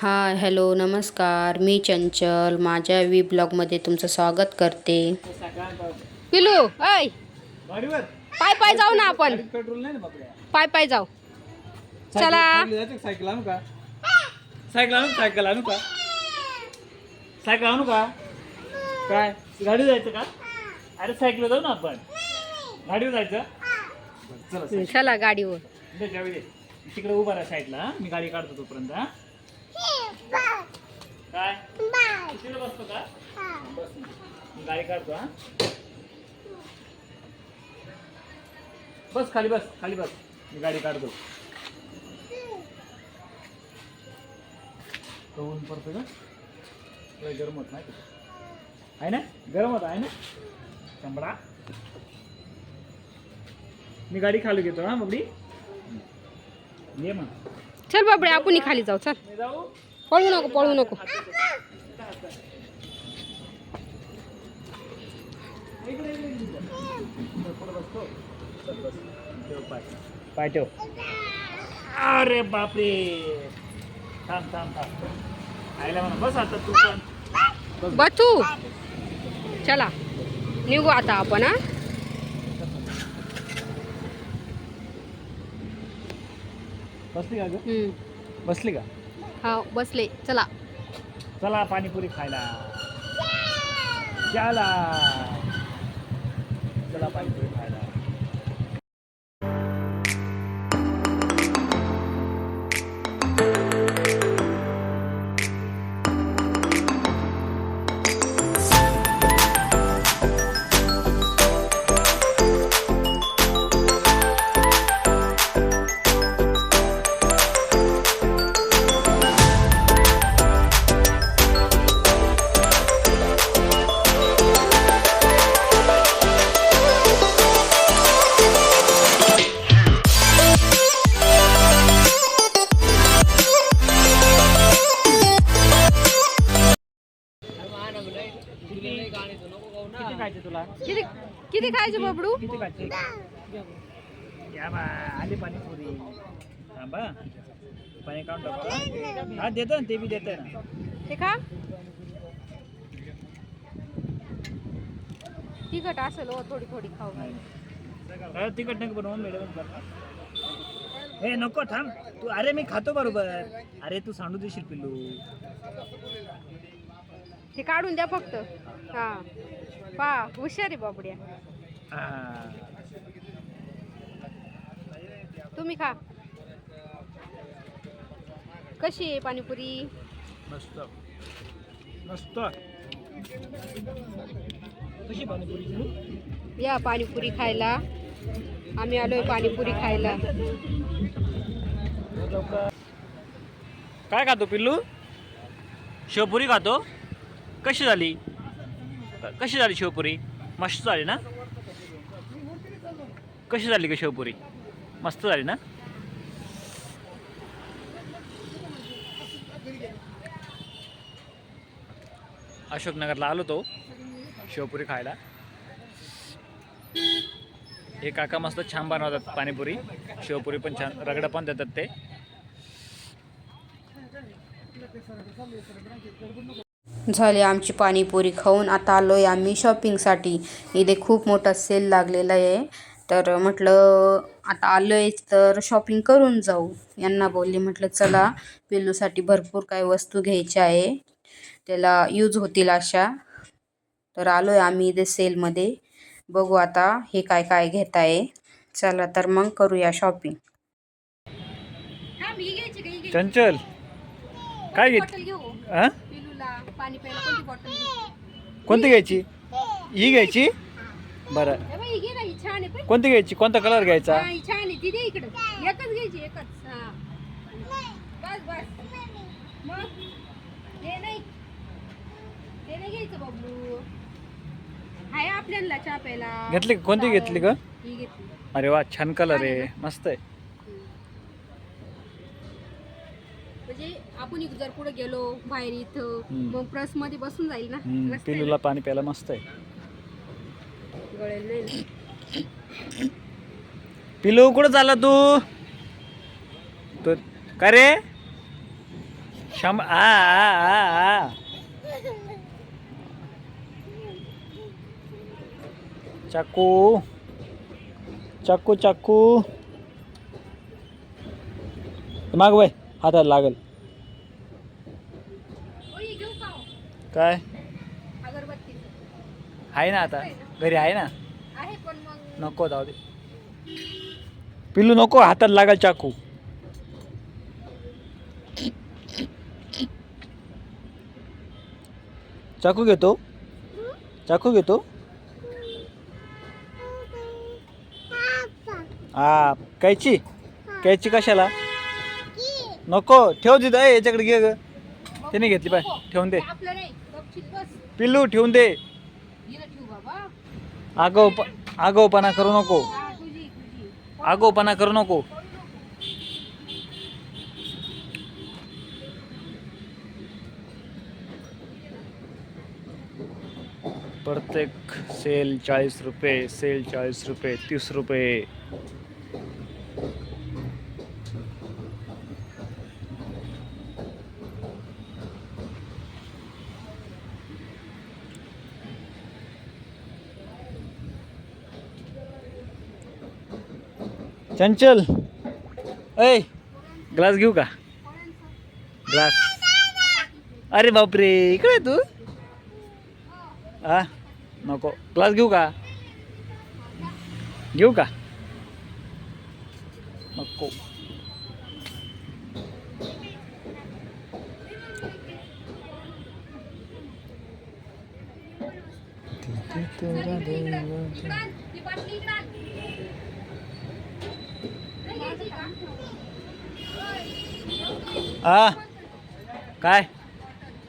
Hi hello नमस्कार. मी चंचल. माझ्या we ब्लॉगमध्ये तुमचं स्वागत करते. पिलू ऐ! पाय पाय जाऊ ना आपण. पेट्रोल नाही ना बापरे पाय पाय जाऊ. चला. सायकल आणू का? सायकल आणू सायकल आणू का? सायकल आणू का? काय? गाडी जायचं का? अरे सायकल जाऊ ना आपण. गाडीवर जायचं? चला गाडीवर. तिकडे उभा राहा साईडला हा. मी गाडी काढतो तोपर्यंत हा. काय? बसतो का? बस. मी गाडी काढतो हा? बस खाली बस खाली बस. मी गाडी काढतो. तो ऊन पडतो का? लय गरम होत नाही. आहे ना? गरम होत आहे ना? चंबडा. मी गाडी खाली घेतो हा मगडी ये मग. चल बाबडे आपण खाली जाऊ चल. जाऊ? पळू नको पळू नको. पाय ठेव अरे बापरे. थांब थांब थांब. आईला म्हणा बस आता तू पण. बचू चला. निघू आता आपण हा. बसली का. बसली का? हा बसले. चला. चला पाणीपुरी खायला. चला. चला पाणीपुरी. खायचे बबडू? किती खायचे या बा आली पाणीपुरी थांबा. पाणी काढून टाकू हा? देतो ना ते बी देतोय ना. ते खा. तिखट असेल हो थोडी थोडी खाऊ अरे तिकट नको बनवून मॅडम हे नको थांब. तू अरे मी खातो बरोबर. अरे तू सांडू देशील पिल्लू. ते काढून द्या फक्त. हा. पा हुशार बाबड्या. हा. तुम्ही खा. कशी आहे पाणीपुरी? मस्त. मस्त. कशी पाणीपुरी? या पाणीपुरी खायला. आम्ही आलोय पाणीपुरी खायला. काय खातो पिल्लू? शेवपुरी खातो. कशी झाली? कशी झाली शेवपुरी? मस्त झाली ना? कशी झाली का शेवपुरी? मस्त झाली ना? अशोकनगरला आलो तो शेवपुरी खायला. हे काका मस्त छान बनवतात पाणीपुरी. शेवपुरी पण छान रगडा पण देतात ते. झाले आमची पाणीपुरी खाऊन. आता आलोय आम्ही शॉपिंगसाठी इथे खूप मोठा सेल लागलेला आहे. तर म्हटलं आता आलोय तर शॉपिंग करून जाऊ. यांना बोलले म्हटलं चला पिल्लूसाठी भरपूर काही वस्तू घ्यायच्या आहे. त्याला यूज होतील अशा. तर आलोय आम्ही इथे सेलमध्ये बघू आता हे काय काय घेत आहे चला तर मग करूया शॉपिंग चंचल काय घेत घेऊ? हा? पिलूला पाणी प्यायला कोणती घ्यायची? ही घ्यायची? बरं. छान आहे कोणती घ्यायची? कोणता कलर घ्यायचा? हा, ही छान आहे. ती दे इकडे. एकच घ्यायची एकच. हा. बस बस. मग? हे नाही. नाही घ्यायचं बबलू हाय आपल्याला चहा प्यायला. घेतली का? कोणती घेतली का ही घेतली. अरे वा छान कलर आहे. मस्त आहे. म्हणजे आपण इथं जर पुढे गेलो बाहेर इथं हम्म. मग प्रसमध्ये बसून जाईल ना? हम्म. पिलूला पाणी प्यायला मस्त आहे. गळेल नाही ना. पिलू कुठं चालला तू? तो काय रे? शंभ आ आ आ आ. चाकू. चाकू चाकू. माग बाय हातात लागल. काय? आहे ना आता? घरी आहे ना? नको जाऊ दे. पिल्लू नको हातात लागल चाकू. चाकू घेतो. चाकू घेतो. हा कैची? कैची कशाला? नको ठेव तिथं ए, याच्याकडे घे ग. त्याने घेतली पाय ठेवून दे. आपलं नाही गपचित बस पिल्लू ठेवून दे. हिला ठेवू बाबा. आगाऊ आगाऊपणा करू नको. हा, आगाऊपणा करू नको. प्रत्येक सेल चाळीस रुपये सेल चाळीस रुपये तीस रुपये. चंचल. ऐ ग्लास घेऊ का? ग्लास. अरे बापरे इकडे आहे तू. हा नको. ग्लास घेऊ का? घेऊ का? नको. आ काय?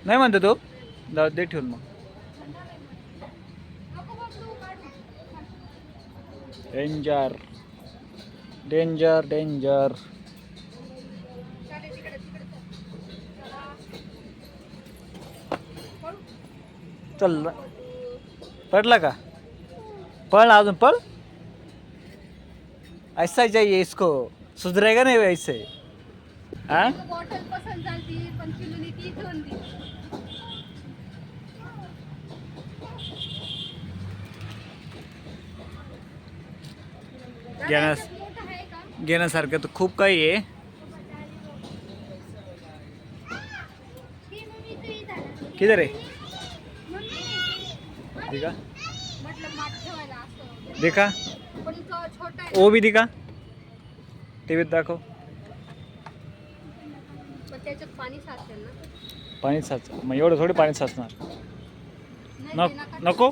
नाही म्हणतो तू? जाऊ दे ठेवून मग. डेंजर डेंजर डेंजर चल पडला का? पळ अजून पळ. ऐसा चाहिए इसको. सुधरेगा नहीं वैसे हाँ? बॉटल पसंत झाली पण किलोनी ती ठेवून दिली घेण्यास मोठं आहे का? घेण्यासारखं तर खूप काही आहे किधर आहे दिखा। म्हटलं माठ ठेवायला असं देखा। पण तो छोटा आहे ओ भी दिखा। टीव्हीत दाखव. पण साच मग एवढं थोडी पाणी साचणार. नक नका.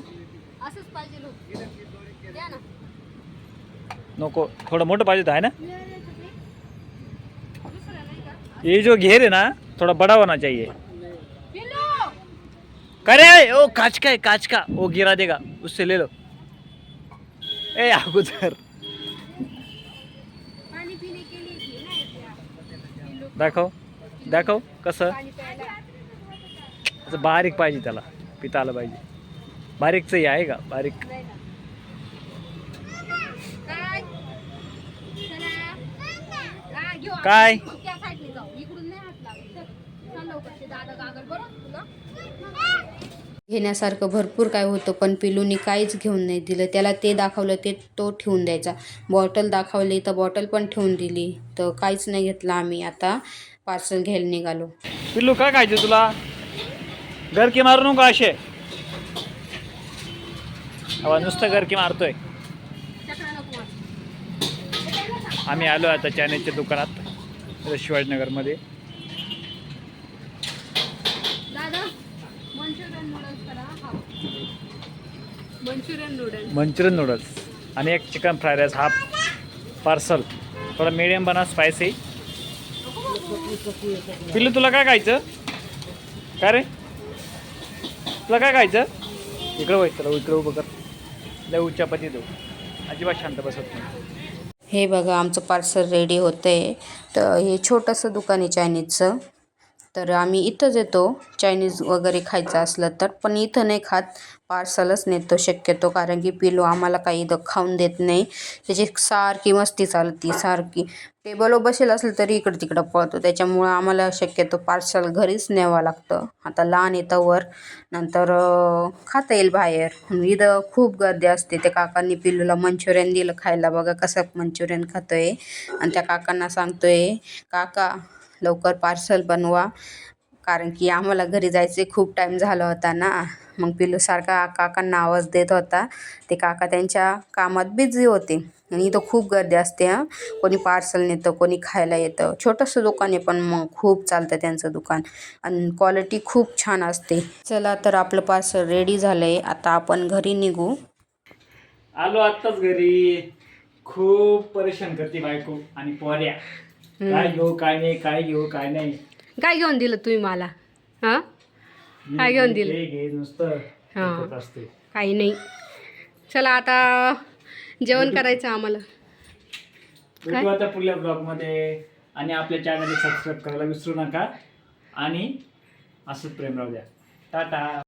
थोडं मोठं पाहिजे आहे ना? ये जो घेर है ना थोड़ा बड़ा होना चाहिए. करे ओ काच का है काच का वो गिरा देगा उससे ले लो. ए अगोदर पाणी पिणे के लिए घे ना इथे. पिल्लू दाखव. दाखव कसं? असं बारीक पाहिजे त्याला. पिता आलं पाहिजे. बारीकचं हे आहे का? बारीक. काय चला. हा, घेऊ आपण. काय? त्या साईडने जाऊ इकडून नाही हात लागत चल. चल लवकर ते दादा गागल बरं तुला घेण्यासारखं भरपूर काय होतं पण पिलूनी काहीच घेऊन नाही दिलं. त्याला ते दाखवलं ते तो ठेवून द्यायचा. बॉटल दाखवली तर बॉटल पण ठेवून दिली. तर काहीच नाही घेतलं आम्ही. आता पार्सल घ्यायला निघालो. पिल्लू काय खायचं तुला? गरकी मारू नका असे. हवा नुसतं गरकी मारतोय. आम्ही आलो आता चायनीजच्या दुकानात शिवाजीनगरमध्ये मंचुरियन नूडल्स हा आणि एक chicken fry rice half parcel थोडा मिडियम बना स्पायसी पिल्लू तुला काय खायचं? काय रे? तुला काय खायचं? इकडं वय चला इकडं उभं कर. लय उच्चापती देऊ. अजिबात शांत बसत नाही. हे बघा आमचं पार्सल रेडी होतं आहे तर हे छोटंसं दुकान आहे चायनीजचं तर आम्ही इथंच येतो. चायनीज वगैरे खायचं असलं तर पण इथं नाही खात. पार्सलच नेतो शक्यतो कारण की पिलो आम्हाला काही इथं खाऊन देत नाही. त्याची सारखी मस्ती चालती सारखी. टेबलवर बसेल असेल तरी इकडं तिकडं पळतो. त्याच्यामुळं आम्हाला शक्यतो पार्सल घरीच न्यावं लागतं. आता लहान येतं वर नंतर खाता येईल बाहेर. इथं खूप गर्दी असते. त्या काकांनी पिल्लूला मंचुरियन दिलं खायला. बघा कसं मंचुरियन खातो आहे आणि त्या काकांना सांगतो आहे काका लवकर पार्सल बनवा. कारण की आम्हाला घरी जायचे खूप टाईम झाला होता ना. मग पिल्लू सारखा काकांना आवाज देत होता. ते काका त्यांच्या कामात बिझी होते. आणि इथं खूप गर्दी असते हां. कोणी पार्सल नेतं कोणी खायला येतं. छोटंसं दुकान आहे पण मग खूप चालतं त्यांचं दुकान. आणि क्वालिटी खूप छान असते. चला तर आपलं पार्सल रेडी झालं आहे आता आपण घरी निघू. आलो आत्ताच घरी. खूप परेशान करते बायको आणि पोऱ्या. काय घेऊ काय नाही काय घेऊ काय नाही. काय घेऊन दिलं तुम्ही मला? हां? काय घेऊन दिलं? घे घे नुसतं हा. असते. काही नाही. चला आता जेवण करायचं आम्हाला. भेटू आता पुढल्या ब्लॉगमध्ये. आणि आपल्या चॅनलला सबस्क्राईब करायला विसरू नका. आणि असंच प्रेम राहू द्या. टाटा.